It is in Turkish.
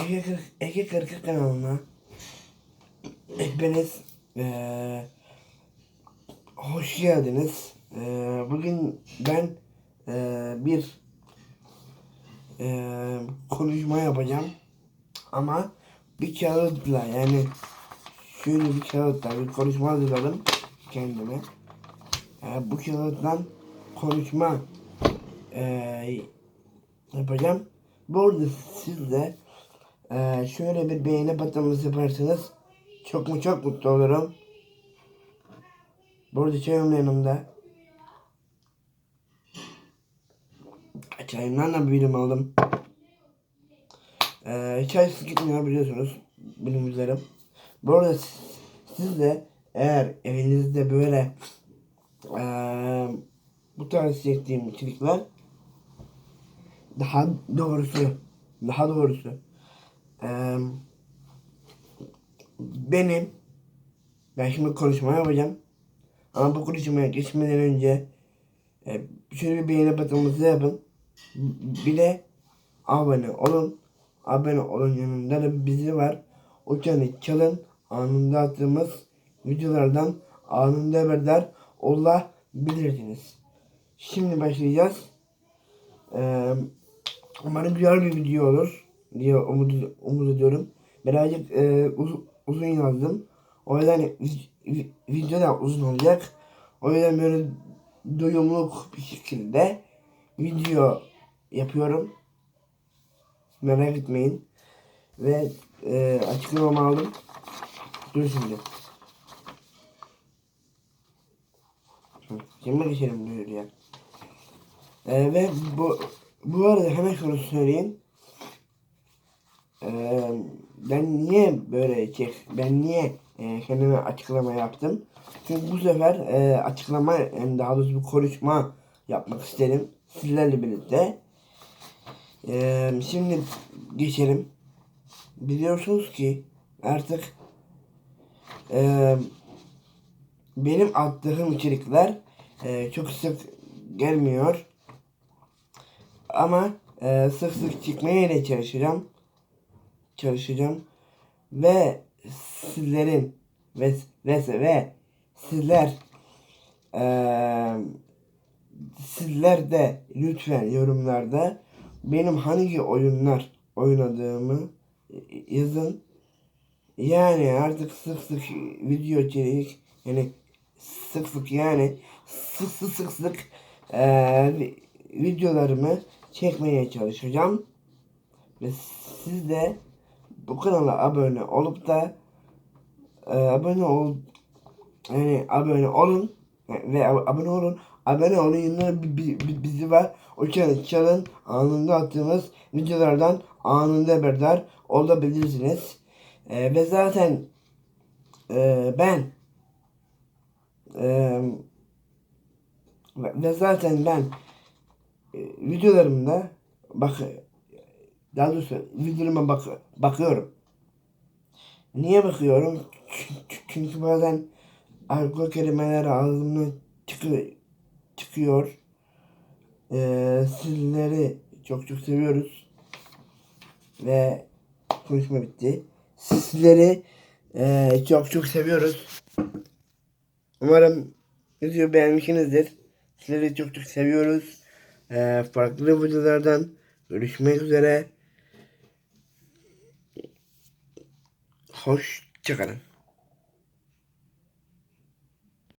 Ege, Ege Kırkı kanalına hepiniz eee hoş geldiniz. Eee, bugün ben eee, bir eee, konuşma yapacağım ama bir kağıtla yani şöyle bir kağıtla bir konuşma hazırladım kendime. Eee, bu kağıttan konuşma eee, yapacağım. Bu arada siz de eee, şöyle bir beğeni patlaması yaparsanız çok mu çok mutlu olurum. Burada çayım da yanımda. Çayımdan da bir aldım. Ee, çay su gitmiyor biliyorsunuz. Benim üzerim. Bu arada siz, siz de eğer evinizde böyle eee bu tarz çektiğim içerikler daha doğrusu daha doğrusu benim ben şimdi konuşma yapacağım. Ama bu konuşmaya geçmeden önce e, şöyle bir beğeni butonunuzu yapın. Bir de abone olun. Abone olun yanında da bizi var. O çanı çalın. Anında attığımız videolardan anında haberdar olabilirsiniz. Şimdi başlayacağız. Umarım güzel bir video olur diye umut, umut ediyorum. Birazcık e, uz- uzun yazdım. O yüzden vi- vi- video da uzun olacak. O yüzden böyle doyumluk bir şekilde video yapıyorum. Merak etmeyin. Ve e, açıklamamı aldım. Dur şimdi. Şimdi geçelim diyor ya. E, ve bu bu arada hemen şunu söyleyeyim. Ee, ben niye böyle çek, ben niye e, kendime açıklama yaptım? Çünkü bu sefer e, açıklama, daha doğrusu bir konuşma yapmak isterim sizlerle birlikte. Ee, şimdi geçelim. Biliyorsunuz ki artık e, benim attığım içerikler çok sık gelmiyor. Ama sık sık çıkmaya da çalışacağım çalışacağım ve sizlerin ve ve, ve sizler eee sizler de lütfen yorumlarda benim hangi oyunlar oynadığımı yazın. Yani artık sık sık video içerik yani sık sık yani sık sık sık sık eee, videolarımı çekmeye çalışacağım. Ve siz de bu kanala abone olup da e, abone ol yani abone olun ve ab- abone olun. Abone olun yanında bi- bi- bi- bizi var. O çalın. Anında attığımız videolardan anında haberdar olabilirsiniz. E, ve zaten e, ben e, ve zaten ben e, videolarımda bak daha doğrusu videolarıma bak bakıyorum. Niye bakıyorum? Çünkü, bazen argo kelimeler ağzımdan çıkıyor. çıkıyor. Ee, sizleri çok çok seviyoruz. Ve konuşma bitti. Sizleri ee, çok çok seviyoruz. Umarım videoyu beğenmişsinizdir. Sizleri çok çok seviyoruz. Ee, farklı videolardan görüşmek üzere. Hoşçakalın.